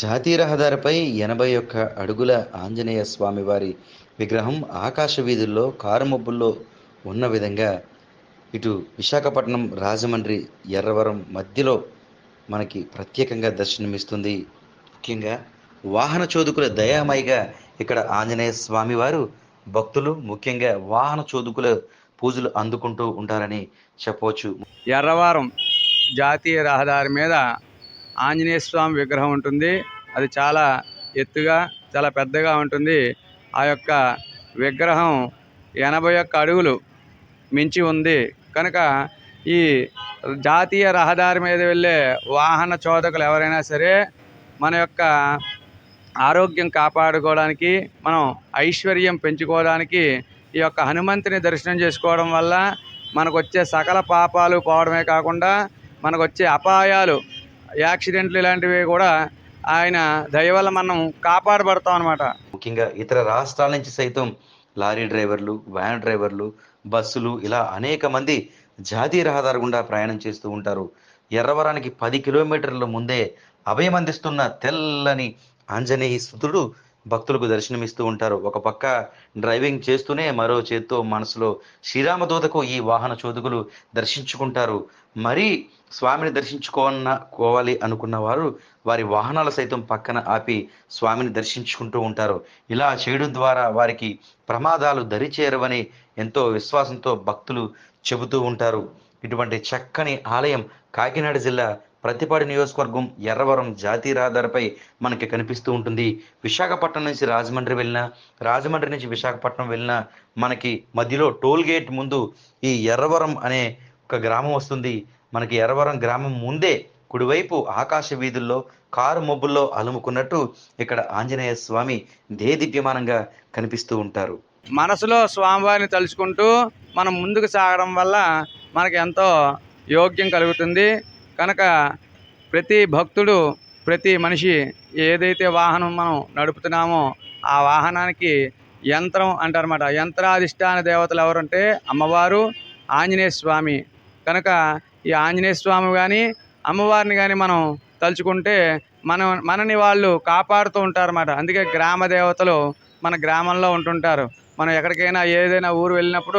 జాతీయ రహదారిపై ఎనభై ఒక్క అడుగుల ఆంజనేయ స్వామివారి విగ్రహం ఆకాశ వీధుల్లో కారుమబ్బుల్లో ఉన్న విధంగా ఇటు విశాఖపట్నం రాజమండ్రి ఎర్రవరం మధ్యలో మనకి ప్రత్యేకంగా దర్శనమిస్తుంది. ముఖ్యంగా వాహన చోదుకుల దయామయిగా ఇక్కడ ఆంజనేయ స్వామివారు భక్తులు ముఖ్యంగా వాహన చోదుకుల పూజలు అందుకుంటూ ఉంటారని చెప్పవచ్చు. ఎర్రవరం జాతీయ రహదారి మీద ఆంజనేయ స్వామి విగ్రహం ఉంటుంది. అది చాలా ఎత్తుగా చాలా పెద్దగా ఉంటుంది. ఆ యొక్క విగ్రహం ఎనభై ఒక్క అడుగులు మించి ఉంది. కనుక ఈ జాతీయ రహదారి మీద వెళ్ళే వాహన చోదకులు ఎవరైనా సరే మన యొక్క ఆరోగ్యం కాపాడుకోవడానికి మనం ఐశ్వర్యం పెంచుకోవడానికి ఈ యొక్క హనుమంతుని దర్శనం చేసుకోవడం వల్ల మనకు వచ్చే సకల పాపాలు పోవడమే కాకుండా మనకు వచ్చే అపాయాలు యాక్సిడెంట్లు ఇలాంటివి కూడా ఆయన దయ వల్ల మనం కాపాడబడతాం అనమాట ముఖ్యంగా ఇతర రాష్ట్రాల నుంచి సైతం లారీ డ్రైవర్లు వ్యాన్ డ్రైవర్లు బస్సులు ఇలా అనేక మంది జాతీయ రహదారి గుండా ప్రయాణం చేస్తూ ఉంటారు. ఎర్రవరానికి పది కిలోమీటర్ల ముందే అభయం అందిస్తున్న తెల్లని ఆంజనేయ సుతుడు భక్తులకు దర్శనమిస్తూ ఉంటారు. ఒక పక్క డ్రైవింగ్ చేస్తూనే మరో చేత్తో మనసులో శ్రీరామదూతకు ఈ వాహన చోదకులు దర్శించుకుంటారు. మరీ స్వామిని దర్శించుకోవన్న కోవాలి అనుకున్న వారు వారి వాహనాలు సైతం పక్కన ఆపి స్వామిని దర్శించుకుంటూ ఉంటారు. ఇలా చేయడం ద్వారా వారికి ప్రమాదాలు దరిచేరవని ఎంతో విశ్వాసంతో భక్తులు చెబుతూ ఉంటారు. ఇటువంటి చక్కని ఆలయం కాకినాడ జిల్లా ప్రతిపాడు నియోజకవర్గం ఎర్రవరం జాతీయ రహదారిపై మనకి కనిపిస్తూ ఉంటుంది. విశాఖపట్నం నుంచి రాజమండ్రి వెళ్ళినా రాజమండ్రి నుంచి విశాఖపట్నం వెళ్ళినా మనకి మధ్యలో టోల్ గేట్ ముందు ఈ ఎర్రవరం అనే ఒక గ్రామం వస్తుంది. మనకి ఎర్రవరం గ్రామం ముందే కుడివైపు ఆకాశ వీధుల్లో కారు మబ్బుల్లో అలుముకున్నట్టు ఇక్కడ ఆంజనేయ స్వామి దేదీప్యమానంగా కనిపిస్తూ ఉంటారు. మనసులో స్వామివారిని తలుచుకుంటూ మనం ముందుకు సాగడం వల్ల మనకి ఎంతో యోగ్యం కలుగుతుంది. కనుక ప్రతి భక్తుడు ప్రతి మనిషి ఏదైతే వాహనం మనం నడుపుతున్నామో ఆ వాహనానికి యంత్రం అంటారన్నమాట. యంత్రాధిష్టాన దేవతలు ఎవరంటే అమ్మవారు ఆంజనేయ స్వామి. కనుక ఈ ఆంజనేయ స్వామి కానీ అమ్మవారిని కానీ మనం తలుచుకుంటే మన మనని వాళ్ళు కాపాడుతూ ఉంటారన్నమాట. అందుకే గ్రామ దేవతలు మన గ్రామంలో ఉంటుంటారు. మనం ఎక్కడికైనా ఏదైనా ఊరు వెళ్ళినప్పుడు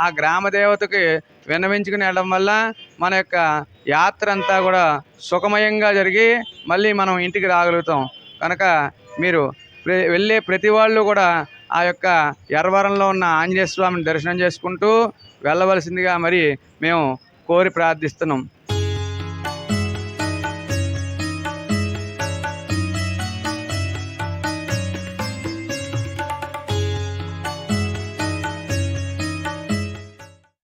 ఆ గ్రామ దేవతకి విన్నవించుకుని వెళ్ళడం వల్ల మన యొక్క యాత్ర అంతా కూడా సుఖమయంగా జరిగి మళ్ళీ మనం ఇంటికి రాగలుగుతాం. కనుక మీరు ప్ర- వెళ్ళే ప్రతి వాళ్ళు కూడా ఆ యొక్క ఎర్రవరంలో ఉన్న ఆంజనేయ స్వామిని దర్శనం చేసుకుంటూ వెళ్ళవలసిందిగా మరి మేము కోరి ప్రార్థిస్తున్నాం.